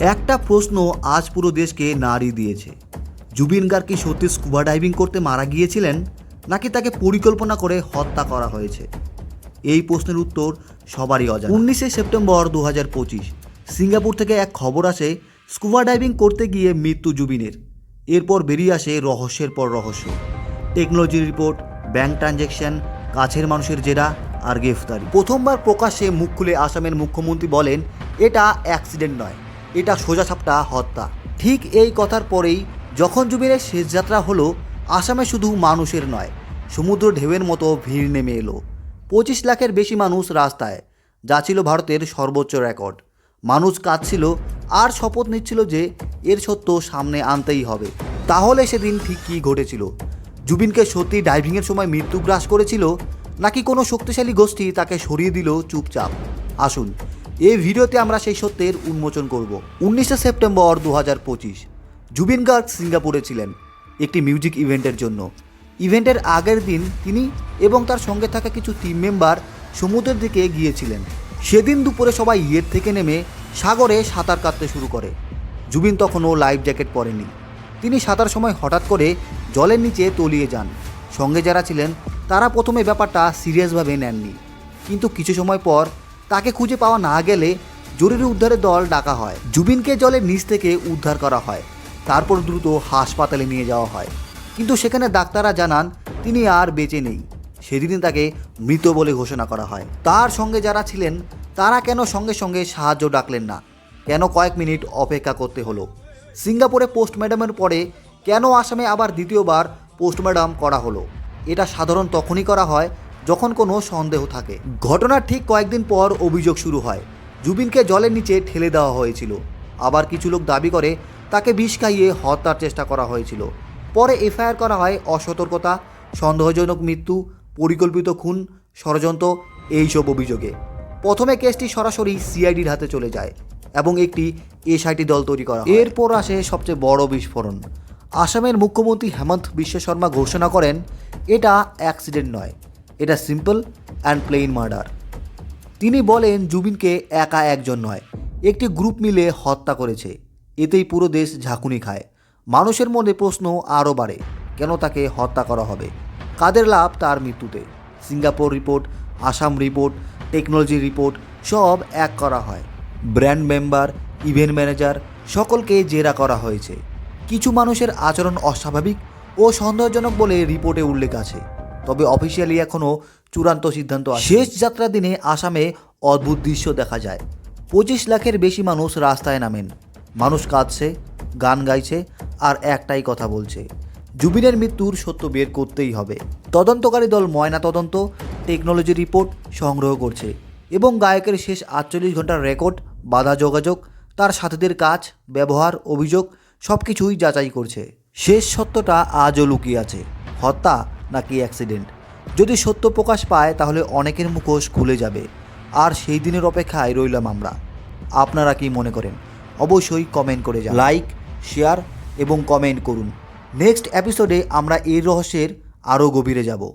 একটা প্রশ্ন আজ পুরো দেশকে নাড়ি দিয়েছে। জুবিন গার্গ সত্যি স্কুবা ডাইভিং করতে মারা গিয়েছিলেন, নাকি তাকে পরিকল্পনা করে হত্যা করা হয়েছে? এই প্রশ্নের উত্তর সবারই অজানা। উনিশে সেপ্টেম্বর দু পঁচিশ, সিঙ্গাপুর থেকে এক খবর আসে স্কুবা ডাইভিং করতে গিয়ে মৃত্যু জুবিনের। এরপর বেরিয়ে আসে রহস্যের পর রহস্য। টেকনোলজি রিপোর্ট, ব্যাংক ট্রানজ্যাকশন কাছের মানুষের জেরা আর গ্রেফতারি। প্রথমবার প্রকাশ্যে মুখ খুলে আসামের মুখ্যমন্ত্রী বলেন, এটা অ্যাক্সিডেন্ট নয়। এটা সোজাসাপটা হত্যা। ঠিক এই কথার পরেই যখন জুবিনের শেষ যাত্রা হলো, আসামে শুধু মানুষের নয় সমুদ্র ঢেউয়ের মতো ভিড় নেমে এলো। পঁচিশ লাখের বেশি মানুষ রাস্তায়, যা ছিল ভারতের সর্বোচ্চ রেকর্ড। মানুষ কাঁদছিল, আর শপথ নিচ্ছিল যে এর সত্য সামনে আনতেই হবে। তাহলে সেদিন ঠিক কী ঘটেছিল? জুবিনকে সত্যি ডাইভিংয়ের সময় মৃত্যু গ্রাস করেছিল, নাকি কোনো শক্তিশালী গোষ্ঠী তাকে সরিয়ে দিল চুপচাপ? আসুন এই ভিডিওতে আমরা সেই সত্যের উন্মোচন করব। উনিশে সেপ্টেম্বর দু হাজার পঁচিশ, জুবিন গার্গ সিঙ্গাপুরে ছিলেন একটি মিউজিক ইভেন্টের জন্য। ইভেন্টের আগের দিন তিনি এবং তার সঙ্গে থাকা কিছু টিম মেম্বার সমুদ্রের দিকে গিয়েছিলেন। সেদিন দুপুরে সবাই ইয়ের থেকে নেমে সাগরে সাঁতার কাটতে শুরু করে। জুবিন তখনও লাইফ জ্যাকেট পরেনি তিনি সাঁতার সময় হঠাৎ করে জলের নিচে তলিয়ে যান। সঙ্গে যারা ছিলেন, তারা প্রথমে ব্যাপারটা সিরিয়াসভাবে নেননি। কিন্তু কিছু সময় পর তাকে খুঁজে পাওয়া না গেলে জরুরি উদ্ধারের দল ডাকা হয়। জুবিনকে জলের নিচ থেকে উদ্ধার করা হয়। তারপর দ্রুত হাসপাতালে নিয়ে যাওয়া হয়। কিন্তু সেখানে ডাক্তাররা জানান, তিনি আর বেঁচে নেই। সেদিনই তাকে মৃত বলে ঘোষণা করা হয়। তার সঙ্গে যারা ছিলেন, তারা কেন সঙ্গে সঙ্গে সাহায্য ডাকলেন না? কেন কয়েক মিনিট অপেক্ষা করতে হলো? সিঙ্গাপুরে পোস্টম্যাডামের পরে কেন আসামে আবার দ্বিতীয়বার পোস্টম্যাডাম করা হলো? এটা সাধারণ তখনই করা হয় যখন কোনো সন্দেহ থাকে। ঘটনার ঠিক কয়েকদিন পর অভিযোগ শুরু হয়। জুবিনকে জলের নিচে ঠেলে দেওয়া হয়েছিল। আবার কিছু লোক দাবি করে, তাকে বিষ খাইয়ে হত্যার চেষ্টা করা হয়েছিল। পরে এফআইআর করা হয় অসতর্কতা, সন্দেহজনক মৃত্যু, পরিকল্পিত খুন, ষড়যন্ত্র, এইসব অভিযোগে। প্রথমে কেসটি সরাসরি সিআইডির হাতে চলে যায় এবং একটি এসআইটি দল তৈরি করা এরপর আসে সবচেয়ে বড় বিস্ফোরণ। আসামের মুখ্যমন্ত্রী হেমন্ত বিশ্ব শর্মা ঘোষণা করেন, এটা অ্যাক্সিডেন্ট নয়। এটা সিম্পল অ্যান্ড প্লেইন মার্ডার তিনি বলেন, জুবিনকে একা একজন নয়, একটি গ্রুপ মিলে হত্যা করেছে। এতেই পুরো দেশ ঝাঁকুনি খায়। মানুষের মনে প্রশ্ন আরও বাড়ে, কেন তাকে হত্যা করা হবে? কাদের লাভ তার মৃত্যুতে? Singapore report, Assam report, technology report, সব এক করা হয়। ব্র্যান্ড মেম্বার, ইভেন্ট ম্যানেজার, সকলকে জেরা করা হয়েছে। কিছু মানুষের আচরণ অস্বাভাবিক ও সন্দেহজনক বলে রিপোর্টে উল্লেখ আছে। তবে অফিসিয়ালি এখনও চূড়ান্ত সিদ্ধান্ত শেষ যাত্রার দিনে আসামে অদ্ভুত দৃশ্য দেখা যায়। পঁচিশ লাখের বেশি মানুষ রাস্তায় নামেন। মানুষ কাঁদছে, গান গাইছে আর একটাই কথা বলছে, জুবিনের মৃত্যুর সত্য বের করতেই হবে। তদন্তকারী দল ময়না তদন্ত টেকনোলজি রিপোর্ট সংগ্রহ করছে এবং গায়কের শেষ আটচল্লিশ ঘণ্টার রেকর্ড বাধা যোগাযোগ, তার সাথীদের কাজ, ব্যবহার, অভিযোগ সব কিছুই যাচাই করছে। শেষ সত্যটা আজও লুকিয়ে আছে। হত্যা নাকি অ্যাক্সিডেন্ট। যদি সত্য প্রকাশ পায়, তাহলে অনেকের মুখোশ খুলে যাবে। আর সেই দিনের অপেক্ষায় রইলাম আমরা। আপনারা কি মনে করেন? অবশ্যই কমেন্ট করে যান লাইক, শেয়ার এবং কমেন্ট করুন। নেক্সট এপিসোডে আমরা এই রহস্যের আরও গভীরে যাব।